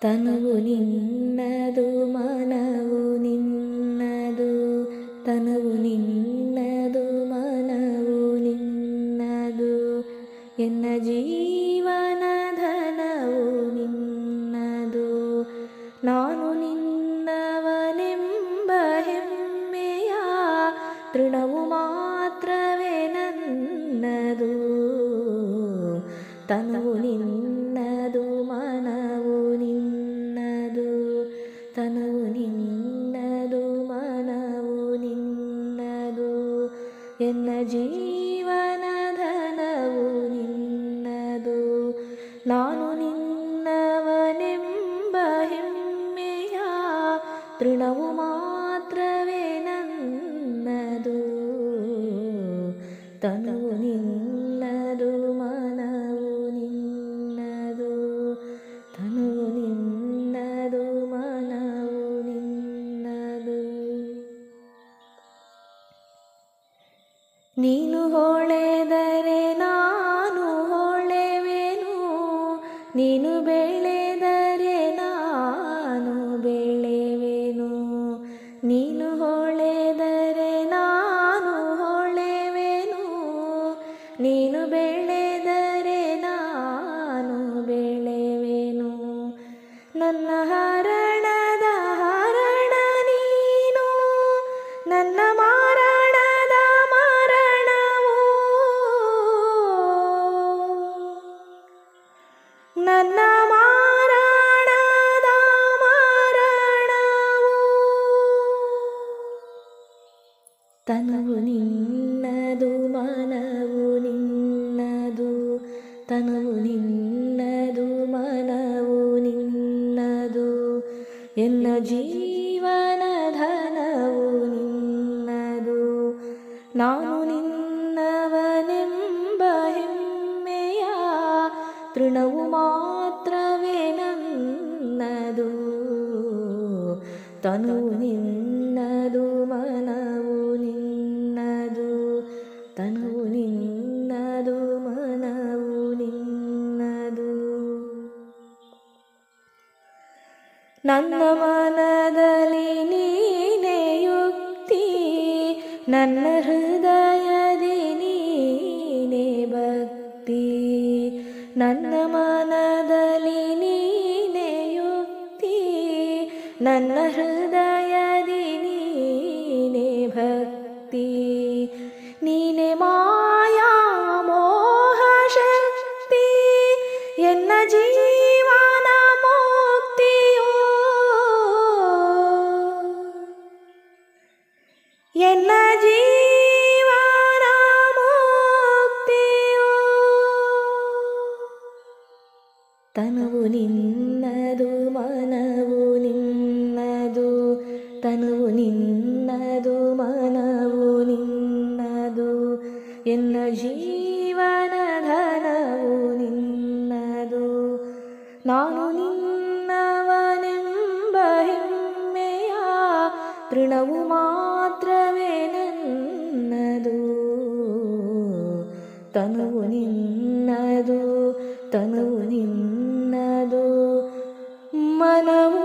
ತನುವು ನಿನ್ನದು, ಮನವು ನಿನ್ನದು ತನುವು ನಿನ್ನದು, ಮನವು ನಿನ್ನದು. ಎನ್ನ ಜೀವನ ಧನವು ನಿನ್ನದು. ನಾನು ನಿನ್ನವನೆಂಬ ಹೆಮ್ಮೆಯ ತೃಣವು ಎನ್ನ ಜೀವನ ಧನವು ನಿನ್ನದು ನಾನು ನಿನ್ನವನೆಂಬ ಹೆಮ್ಮೆಯ ತೃಣವು ಮಾತ್ರವೇ ನನ್ನದು ತನುವು ನೀನು ಹೊಳೆದರೆ ನಾನು ಹೊಳೆವೆನು. ನೀನು ಬೆಳೆದರೆ ನಾನು ಬೆಳೆವೆನು. ನೀನು ಹೊಳೆದರೆ ನಾನು ಹೊಳೆವೆನು. ನೀನು ಬೆಳೆದರೆ ನಾನು ಬೆಳೆವೆನು. ನನ್ನ ತನುವು ನಿನ್ನದು ಮನವು ನಿನ್ನದು ತನುವು ನಿನ್ನದು ಮನವು ನಿನ್ನದು ಎನ್ನ ಜೀವನ ಧನವು ನಿನ್ನದು ನಾನು ನಿನ್ನವನೆಂಬ ಹೆಮ್ಮೆಯ ತೃಣವು ಮಾತ್ರವೇ ನನ್ನದು ತನುವು ನಿನ್ನದು ಮನವು ತನುವು ನಿನ್ನದು ಮನವು ನಿನ್ನದು ನನ್ನ ಮನದಲ್ಲಿ ನೀನೇ ಯುಕ್ತಿ ನನ್ನ ಹೃದಯದಿ ನೀನೇ ಭಕ್ತಿ ನನ್ನ ಮನದಲ್ಲಿ ನೀನೇ ಯುಕ್ತಿ ನನ್ನ ಹೃದಯದಿ ತನುವು ನಿನ್ನದು ಮನವು ನಿನ್ನದು ತನುವು ನಿನ್ನದು ಮನವು ನಿನ್ನದು ಎನ್ನ ಜೀವನ ಧನವು ನಿನ್ನದು ನಾನು ನಿನ್ನವನೆಂಬ ಹೆಮ್ಮೆಯ ತೃಣವು ತನುವು ನಿನ್ನದು ತನುವು ನಿನ್ನದು. ಮನವು